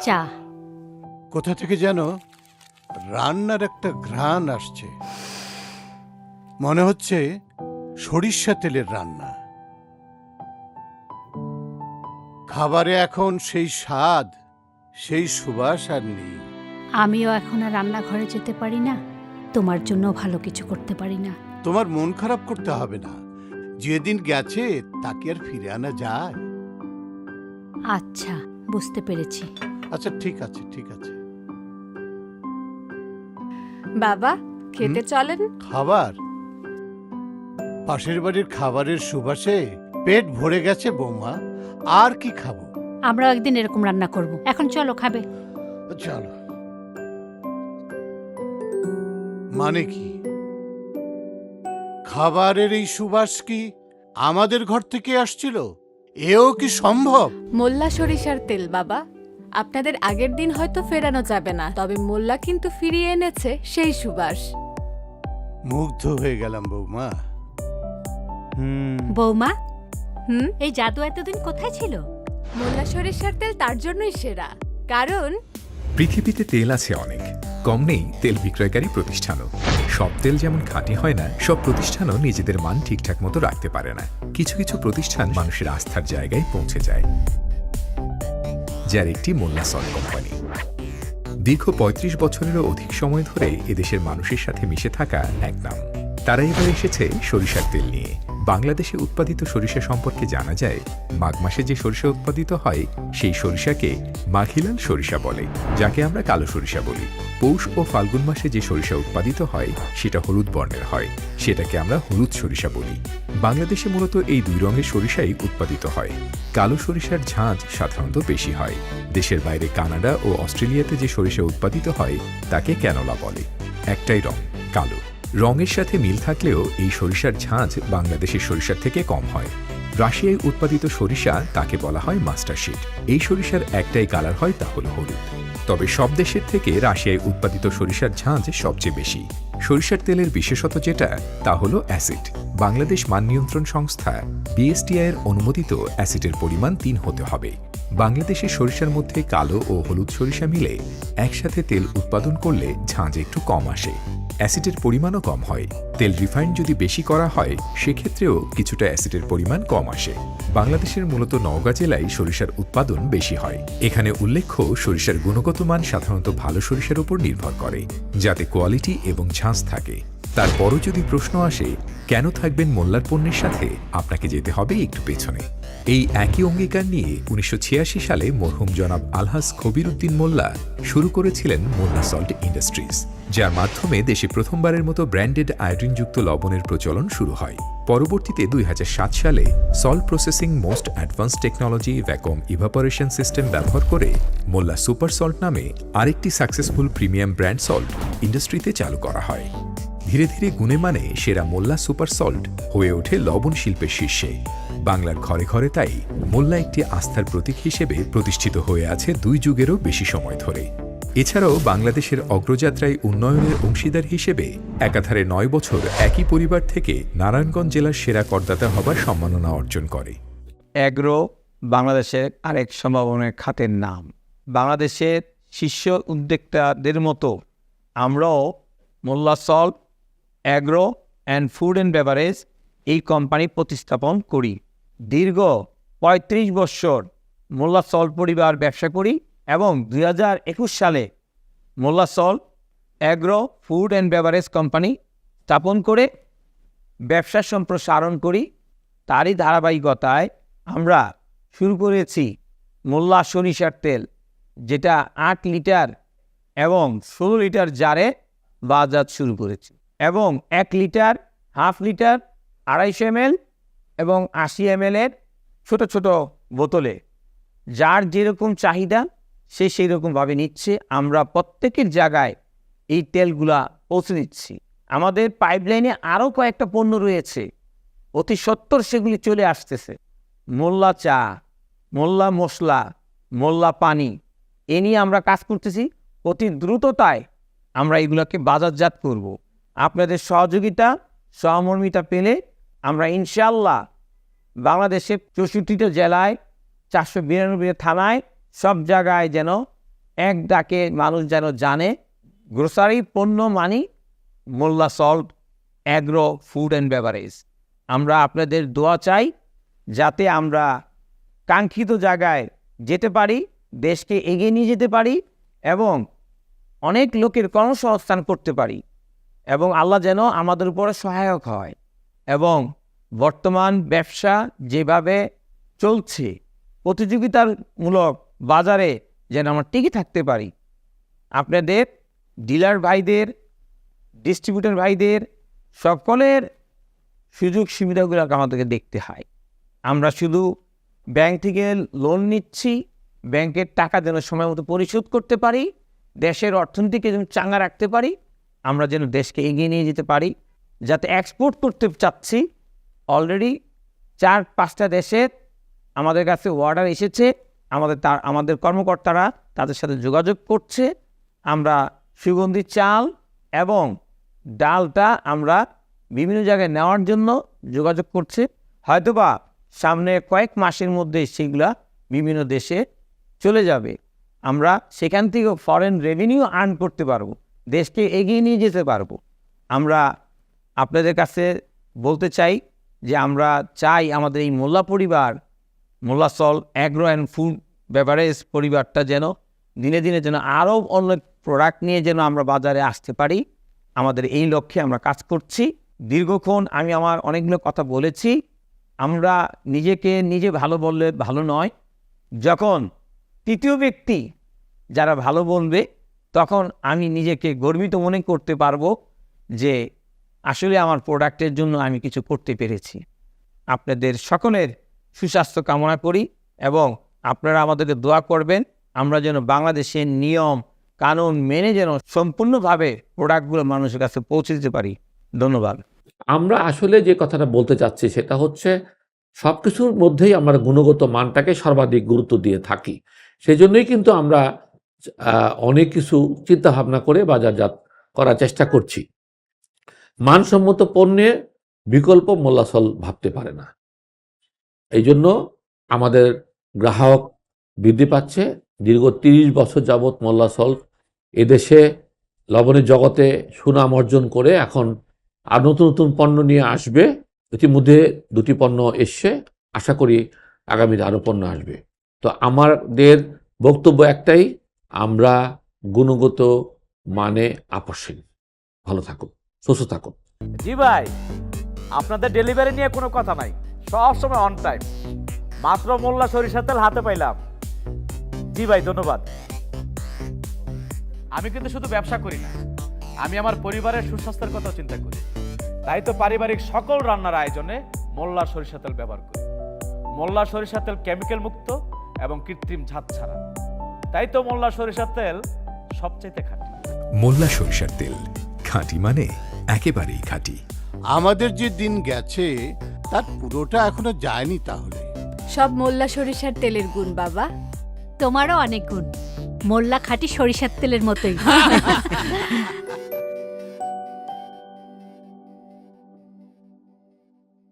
চা। কোথা থেকে যেন রান্নার একটা ঘ্রাণ আসছে। মনে হচ্ছে সরিষা তেলের রান্না। খাবারে এখন সেই স্বাদ সেই সুবাস আর নেই। আমিও এখন আর রান্নাঘরে যেতে পারি না। তোমার জন্য ভালো কিছু করতে পারি না। তোমার মন খারাপ করতে হবে না। যেদিন গেছে তাকে আর ফিরে আনা যায়। আচ্ছা বুঝতে পেরেছি। আচ্ছা ঠিক আছে ঠিক আছে। বাবা খেতে চলেন। খাবার? পাশের বাড়ির খাবারের সুবাসে পেট ভরে গেছে বৌমা আর কি খাব? আমরা একদিন এরকম রান্না করব। এখন চলো খাবে। চলো। মানে কি? খাবারের এই সুবাস কি আমাদের ঘর থেকে আসছিল। এও কি সম্ভব? মোল্লা সরিষার তেল বাবা। আপনাদের আগের দিন হয়তো ফেরানো যাবে না তবে মোল্লা কিন্তু ফিরিয়ে এনেছে সেই সুবাস। মুগ্ধ হয়ে গেলাম বৌমা। হুম। বৌমা হুম এই জাদু এতদিন কোথায় ছিল? মোল্লা সরিষার তেল তার জন্যই সেরা। কারণ? পৃথিবীতে তেল আছে অনেক। কম নেই তেল বিক্রয়কারী প্রতিষ্ঠানও। সব তেল যেমন খাঁটি হয় না, সব প্রতিষ্ঠানও নিজেদের মান ঠিকঠাক মতো রাখতে পারে না। কিছু কিছু প্রতিষ্ঠান মানুষের আস্থার জায়গায় পৌঁছে যায়, যার একটি মোল্লা সল কোম্পানি। দীর্ঘ ৩৫ বছরেরও অধিক সময় ধরে এদেশের মানুষের সাথে মিশে থাকা এক নাম। তারা এবার এসেছে সরিষার তেল নিয়ে। বাংলাদেশে উৎপাদিত সরিষা সম্পর্কে জানা যায়, মাঘ মাসে যে সরিষা উৎপাদিত হয়, সেই সরিষাকে মাঘিলাল সরিষা বলে, যাকে আমরা কালো সরিষা বলি। পৌষ ও ফাল্গুন মাসে যে সরিষা উৎপাদিত হয়, সেটা হলুদ বর্ণের হয়, সেটাকে আমরা হলুদ সরিষা বলি। বাংলাদেশে মূলত এই দুই রঙের সরিষাই উৎপাদিত হয়। কালো সরিষার ঝাঁজ সাধারণত বেশি হয়। দেশের বাইরে কানাডা ও অস্ট্রেলিয়াতে যে সরিষা উৎপাদিত হয়, তাকে ক্যানোলা বলে। একটাই রং, কালো। রঙের সাথে মিল থাকলেও এই সরিষার ঝাঁজ বাংলাদেশের সরিষার থেকে কম হয়। রাশিয়ায় উৎপাদিত সরিষা তাকে বলা হয় মাস্টারশিট এই সরিষার একটাই কালার হয় তা হল হলুদ। তবে সব দেশের থেকে রাশিয়ায় উৎপাদিত সরিষার ঝাঁজ সবচেয়ে বেশি। সরিষার তেলের বিশেষত যেটা, তা হল অ্যাসিড। বাংলাদেশ মান নিয়ন্ত্রণ সংস্থা বিএসটিআই এর অনুমোদিত অ্যাসিডের পরিমাণ তিন হতে হবে। বাংলাদেশের সরিষার মধ্যে কালো ও হলুদ সরিষা মিলে একসাথে তেল উৎপাদন করলে ঝাঁজ একটু কম আসে। অ্যাসিডের পরিমাণও কম হয়। তেল রিফাইন যদি বেশি করা হয়, সেক্ষেত্রেও কিছুটা অ্যাসিডের পরিমাণ কম আসে। বাংলাদেশের মূলত নওগাঁ জেলায় সরিষার উৎপাদন বেশি হয়। এখানে উল্লেখ্য, সরিষার গুণগত মান সাধারণত ভালো সরিষার উপর নির্ভর করে, যাতে কোয়ালিটি এবং ঝাঁস থাকে। তারপরও যদি প্রশ্ন আসে, কেন থাকবেন মোল্লার পণ্যের সাথে, আপনাকে যেতে হবে একটু পেছনে। এই একই অঙ্গীকার নিয়ে উনিশশো ছিয়াশি সালে মরহুম জনাব আলহাস কবির উদ্দিন মোল্লা শুরু করেছিলেন মোল্লা সল্ট ইন্ডাস্ট্রিজ, যার মাধ্যমে দেশে প্রথমবারের মতো ব্র্যান্ডেড আয়োডিনযুক্ত লবণের প্রচলন শুরু হয়। পরবর্তীতে দুই হাজার সাত সালে salt processing most advance technology vacuum evaporation system ব্যবহার করে মোল্লা সুপার সল্ট নামে আরেকটি সাকসেসফুল প্রিমিয়াম ব্র্যান্ড সল্ট ইন্ডাস্ট্রিতে চালু করা হয়। ধীরে ধীরে গুণে মানে সেরা মোল্লা সুপার সল্ট হয়ে ওঠে লবণ শিল্পের শীর্ষে। বাংলার ঘরে ঘরে তাই মোল্লা একটি আস্থার প্রতীক হিসেবে প্রতিষ্ঠিত হয়ে আছে দুই যুগেরও বেশি সময় ধরে। এছাড়াও বাংলাদেশের অগ্রযাত্রায় উন্নয়নের অংশীদার হিসেবে একাধারে নয় বছর একই পরিবার থেকে নারায়ণগঞ্জ জেলার সেরা করদাতা হবার সম্মাননা অর্জন করে। অ্যাগ্রো বাংলাদেশের আরেক সম্ভাবনার খাতের নাম। বাংলাদেশের শীর্ষ উদ্যোক্তাদের মতো আমরাও Molla salt agro and food and beverage এই কোম্পানি প্রতিস্থাপন করি। দীর্ঘ পঁয়ত্রিশ বৎসর মোল্লা সল্ট পরিবার ব্যবসা করি এবং দুই হাজার একুশ সালে Molla salt agro food and beverage company স্থাপন করে ব্যবসা সম্প্রসারণ করি। তারই ধারাবাহিকতায় আমরা শুরু করেছি মোল্লা সরিষার তেল, যেটা আট লিটার এবং ষোলো লিটার জারে বাজার শুরু করেছি এবং এক লিটার, হাফ লিটার, আড়াইশো এমএল এবং আশি এমএলের ছোট ছোট বোতলে। যার যেরকম চাহিদা, সে সেই রকমভাবে নিচ্ছে। আমরা প্রত্যেকের জায়গায় এই তেলগুলা পৌঁছে দিচ্ছি। আমাদের পাইপলাইনে আরও কয়েকটা পণ্য রয়েছে। অতি সত্তর সেগুলি চলে আসতেছে। মোল্লা চা, মোল্লা মশলা, মোল্লা পানি, এ নিয়ে আমরা কাজ করতেছি। অতি দ্রুততায় আমরা এগুলোকে বাজারজাত করব। আপনাদের সহযোগিতা, সহমর্মিতা পেলে আমরা ইনশাল্লাহ বাংলাদেশের চৌষট্টিটা জেলায়, চারশো বিরানব্বই থানায় সব জায়গায় যেন এক ডাকে মানুষ যেন জানে গ্রোসারি পণ্য মানি Molla salt agro food and beverage আমরা আপনাদের দোয়া চাই যাতে আমরা কাঙ্ক্ষিত জায়গায় যেতে পারি, দেশকে এগিয়ে নিয়ে যেতে পারি এবং অনেক লোকের কর্মসংস্থান করতে পারি এবং আল্লাহ যেন আমাদের উপরে সহায়ক হয় এবং বর্তমান ব্যবসা যেভাবে চলছে প্রতিযোগিতামূলক বাজারে যেন আমরা টিকে থাকতে পারি। আপনাদের, ডিলার ভাইদের, ডিস্ট্রিবিউটর ভাইদের সকলের সুযোগ সুবিধাগুলো আমাদেরকে দেখতে হয়। আমরা শুধু ব্যাংক থেকে লোন নিচ্ছি, ব্যাংকের টাকা যেন সময় মতো পরিশোধ করতে পারি, দেশের অর্থনীতিকে যেন চাঙ্গা রাখতে পারি, আমরা যেন দেশকে এগিয়ে নিয়ে যেতে পারি, যাতে এক্সপোর্ট করতে চাচ্ছি অলরেডি চার, পাঁচটা দেশের আমাদের কাছে অর্ডার এসেছে। আমাদের তার, আমাদের কর্মকর্তারা তাদের সাথে যোগাযোগ করছে। আমরা সুগন্ধি চাল এবং ডালটা আমরা বিভিন্ন জায়গায় নেওয়ার জন্য যোগাযোগ করছে। হয়তোবা সামনে কয়েক মাসের মধ্যে সেগুলা বিভিন্ন দেশে চলে যাবে। আমরা সেখান থেকে ফরেন রেভিনিউ আর্ন করতে পারব। দেশকে এগিয়ে নিয়ে যেতে পারব। আমরা আপনাদের কাছে বলতে চাই যে আমরা চাই আমাদের এই মোল্লা পরিবার, Molla salt agro and food beverage পরিবারটা যেন দিনে দিনে যেন আরও অনেক প্রোডাক্ট নিয়ে যেন আমরা বাজারে আসতে পারি। আমাদের এই লক্ষ্যে আমরা কাজ করছি। দীর্ঘক্ষণ আমি আমার অনেকগুলো কথা বলেছি। আমরা নিজেকে নিজে ভালো বললে ভালো নয়। যখন তৃতীয় ব্যক্তি যারা ভালো বলবে, তখন আমি নিজেকে গর্বিত মনে করতে পারব যে আসলে আমার প্রোডাক্টের জন্য আমি কিছু করতে পেরেছি। আপনাদের সকলের সুস্বাস্থ্য কামনা করি এবং আপনারা আমাদেরকে দোয়া করবেন, আমরা যেন বাংলাদেশের নিয়ম, কানুন মেনে যেন সম্পূর্ণভাবে প্রোডাক্টগুলো মানুষের কাছে পৌঁছে দিতে পারি। ধন্যবাদ। আমরা আসলে যে কথাটা বলতে চাচ্ছি সেটা হচ্ছে সব কিছুর মধ্যেই আমরা গুণগত মানটাকে সর্বাধিক গুরুত্ব দিয়ে থাকি। সেই জন্যই কিন্তু আমরা অনেক কিছু চিন্তা ভাবনা করে বাজারজাত করার চেষ্টা করছি। মানসম্মত পণ্যের বিকল্প মোল্লাসল ভাবতে পারে না। এই জন্য আমাদের গ্রাহক বৃদ্ধি পাচ্ছে। দীর্ঘ তিরিশ বছর যাবৎ মোল্লাসল এদেশে লবণের জগতে সুনাম অর্জন করে এখন আর নতুন নতুন পণ্য নিয়ে আসবে। ইতিমধ্যে দুটি পণ্য এসছে। আশা করি আগামীতে আরও পণ্য আসবে। তো আমাদের বক্তব্য একটাই, আমরা গুণগত মানে আপসীন। ভালো থাকুন। সুস্থ থাকুন। জি ভাই আপনাদের ডেলিভারি নিয়ে কোনো কথা নাই। সবসময় অন টাইম মাত্র মোল্লা সরিষার তেল হাতে পাইলাম। জি ভাই ধন্যবাদ। আমি কিন্তু শুধু ব্যবসা করি না আমি আমার পরিবারের সুস্বাস্থ্যের কথা চিন্তা করি। তাই তো পারিবারিক সকল রান্নার আয়োজনে মোল্লা সরিষা তেল ব্যবহার করি। মোল্লা সরিষা তেল কেমিক্যাল মুক্ত এবং কৃত্রিম ঝাঁত ছাড়া। তাই তো মোল্লা সরিষার তেল সবচেয়ে খাঁটি। মোল্লা সরিষার তেল খাঁটি মানে একেবারেই খাঁটি। আমাদের যে দিন গেছে তার পুরোটা এখনও যায়নি তাহলে। সব মোল্লা সরিষার তেলের গুণ বাবা। তোমারও অনেক গুণ। মোল্লা খাঁটি সরিষার তেলের মতোই।